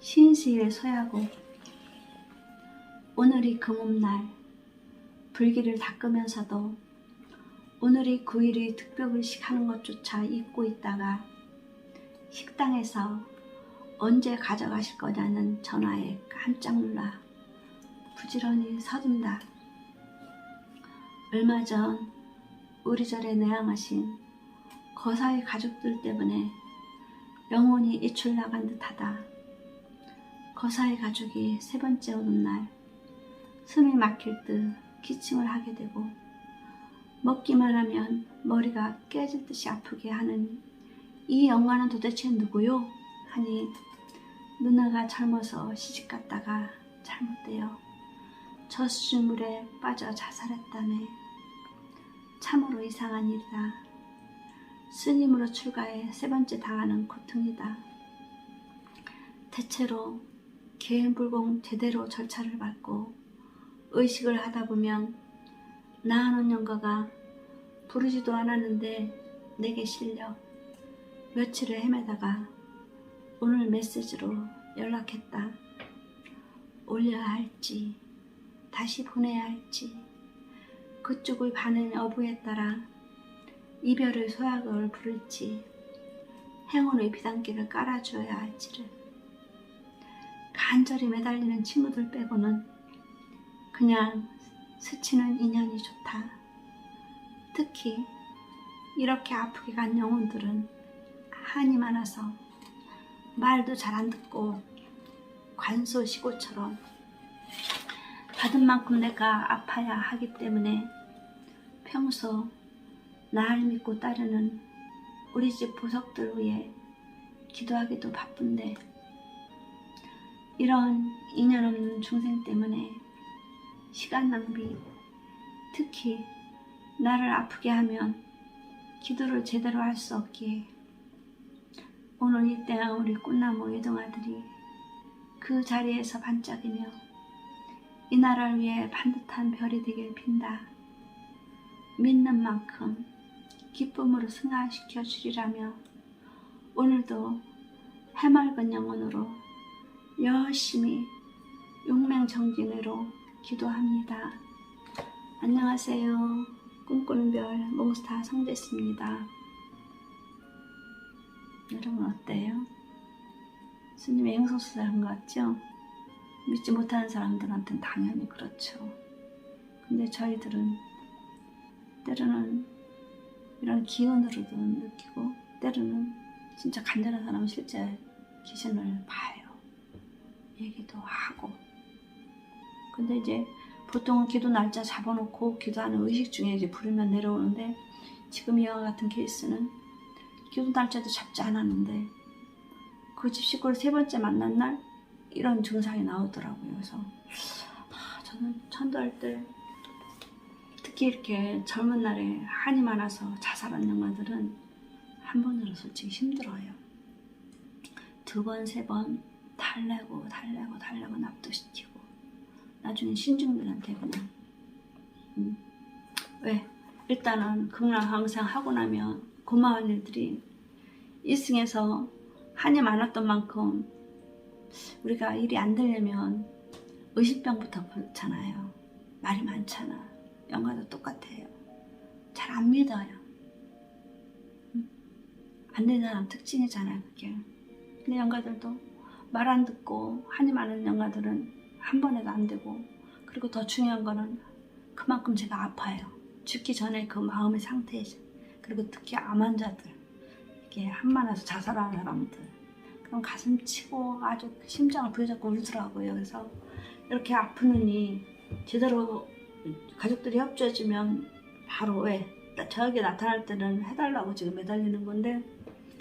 신시일 서야고 오늘이 금음날 불길을 닦으면서도 오늘이 9일의 특별글식 하는 것조차 잊고 있다가 식당에서 언제 가져가실 거냐는 전화에 깜짝 놀라 부지런히 서둔다. 얼마 전 우리 절에 내양하신 거사의 가족들 때문에 영혼이 이출 나간 듯하다. 거사의 가족이 세 번째 오는 날 숨이 막힐 듯 기침을 하게 되고 먹기만 하면 머리가 깨질 듯이 아프게 하는 이 영화는 도대체 누구요? 하니 누나가 젊어서 시집 갔다가 잘못되어 저수질물에 빠져 자살했다네. 참으로 이상한 일이다. 스님으로 출가해 세 번째 당하는 고통이다. 대체로 개인불공 제대로 절차를 밟고 의식을 하다 보면 나아놓은 영가가 부르지도 않았는데 내게 실려 며칠을 헤매다가 오늘 메시지로 연락했다. 올려야 할지 다시 보내야 할지 그쪽의 반응 여부에 따라 이별의 소약을 부를지 행운의 비단길을 깔아주어야 할지를 간절히 매달리는 친구들 빼고는 그냥 스치는 인연이 좋다. 특히 이렇게 아프게 간 영혼들은 한이 많아서 말도 잘 안 듣고 관소시고처럼 받은 만큼 내가 아파야 하기 때문에 평소 나를 믿고 따르는 우리 집 보석들 위해 기도하기도 바쁜데 이런 인연 없는 중생 때문에 시간 낭비 특히 나를 아프게 하면 기도를 제대로 할 수 없기에 오늘 이때야 우리 꽃나무 외동아들이 그 자리에서 반짝이며 이 나라를 위해 반듯한 별이 되길 빈다. 믿는 만큼 기쁨으로 승화시켜 주리라며 오늘도 해맑은 영혼으로 열심히 용맹정진으로 기도합니다. 안녕하세요. 꿈꾸는 별 몽스타 성대스입니다. 여러분 어때요? 스님의 행소수사한 것 같죠? 믿지 못하는 사람들한테는 당연히 그렇죠. 근데 저희들은 때로는 이런 기운으로도 느끼고 때로는 진짜 간절한 사람은 실제 귀신을 봐요. 얘기도 하고. 근데 이제 보통은 기도 날짜 잡아놓고 기도하는 의식 중에 이제 부르면 내려오는데 지금 이와 같은 케이스는 기도 날짜도 잡지 않았는데 그 집 식구를 세 번째 만난 날 이런 증상이 나오더라고요. 그래서 아, 저는 천도할 때 특히 이렇게 젊은 날에 한이 많아서 자살한 영화들은 한 번으로 솔직히 힘들어요. 두 번, 세 번 달래고 달래고 달래고 납도시키고 나중에 신중들한테 그냥 음, 왜? 일단은 극락 항상 하고 나면 고마운 일들이 이승에서 한이 많았던 만큼 우리가 일이 안 되려면 의식병부터 그렇잖아요. 말이 많잖아. 영화도 똑같아요. 잘 안 믿어요. 음? 안 되는 사람 특징이잖아요, 그게. 근데 영가들도 말 안 듣고 한이 많은 영가들은 한 번에도 안 되고 그리고 더 중요한 거는 그만큼 제가 아파요. 죽기 전에 그 마음의 상태 그리고 특히 암 환자들 이게 한만해서 자살하는 사람들 그럼 가슴 치고 아주 심장을 부여잡고 울더라고요. 그래서 이렇게 아프느니 제대로 가족들이 협조해주면 바로 왜 저에게 나타날 때는 해달라고 지금 매달리는 건데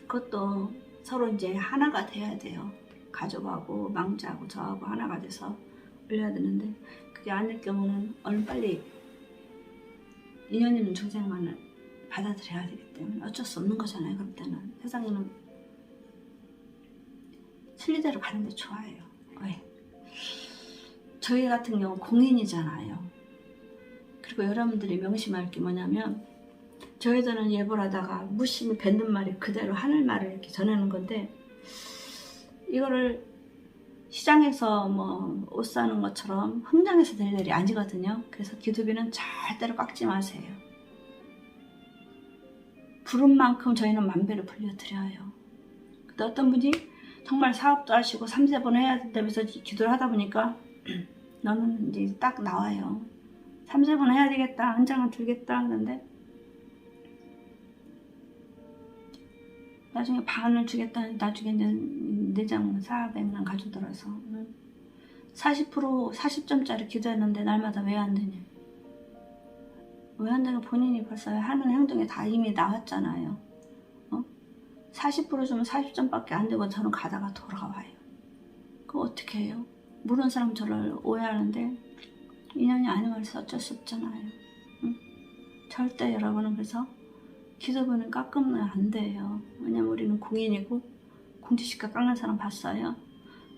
그것도 서로 이제 하나가 돼야 돼요. 가족하고 망자하고 저하고 하나가 돼서 올려야 되는데 그게 아닐 경우는 얼른 빨리 인연 있는 중생만을 받아들여야 되기 때문에 어쩔 수 없는 거잖아요. 그럴 때는 세상에는 순리대로 가는 게 좋아요. 왜? 저희 같은 경우 공인이잖아요. 그리고 여러분들이 명심할 게 뭐냐면 저희들은 예보를 하다가 무심히 뱉는 말이 그대로 하늘 말을 이렇게 전하는 건데 이거를 시장에서 뭐 옷 사는 것처럼 흥장해서 될 일이 아니거든요. 그래서 기도비는 절대로 깎지 마세요. 부른 만큼 저희는 만배를 불려드려요. 근데 어떤 분이 정말 사업도 하시고 3, 4번 해야 된다면서 기도를 하다 보니까 너는 이제 딱 나와요. 3, 4번 해야 되겠다. 한 장을 들겠다. 하는데 나중에 반을 주겠다. 나중에 이제 내장 400만 가져들어서 40% 40점짜리 기도했는데 날마다 왜 안 되냐. 왜 안 되냐 본인이 벌써 하는 행동에 다 이미 나왔잖아요. 어? 40% 주면 40점밖에 안 되고 저는 가다가 돌아와요. 그거 어떻게 해요? 모르는 사람 저를 오해하는데 인연이 말해서 어쩔 수 없잖아요. 응? 절대 여러분은 그래서 기도부는 깎으면 안 돼요. 왜냐면 우리는 공인이고 공지시가 깎는 사람 봤어요.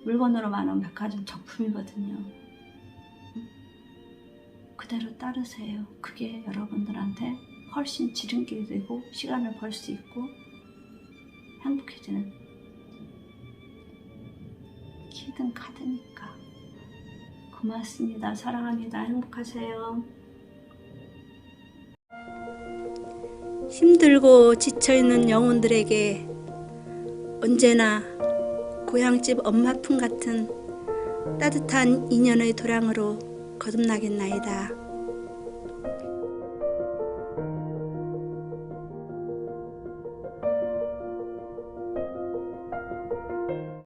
물건으로 많은 백화점 적품이거든요. 응? 그대로 따르세요. 그게 여러분들한테 훨씬 지름길이 되고 시간을 벌 수 있고 행복해지는 키든 카드니까. 고맙습니다. 사랑합니다. 행복하세요. 힘들고 지쳐있는 영혼들에게 언제나 고향집 엄마 품 같은 따뜻한 인연의 도량으로 거듭나겠나이다.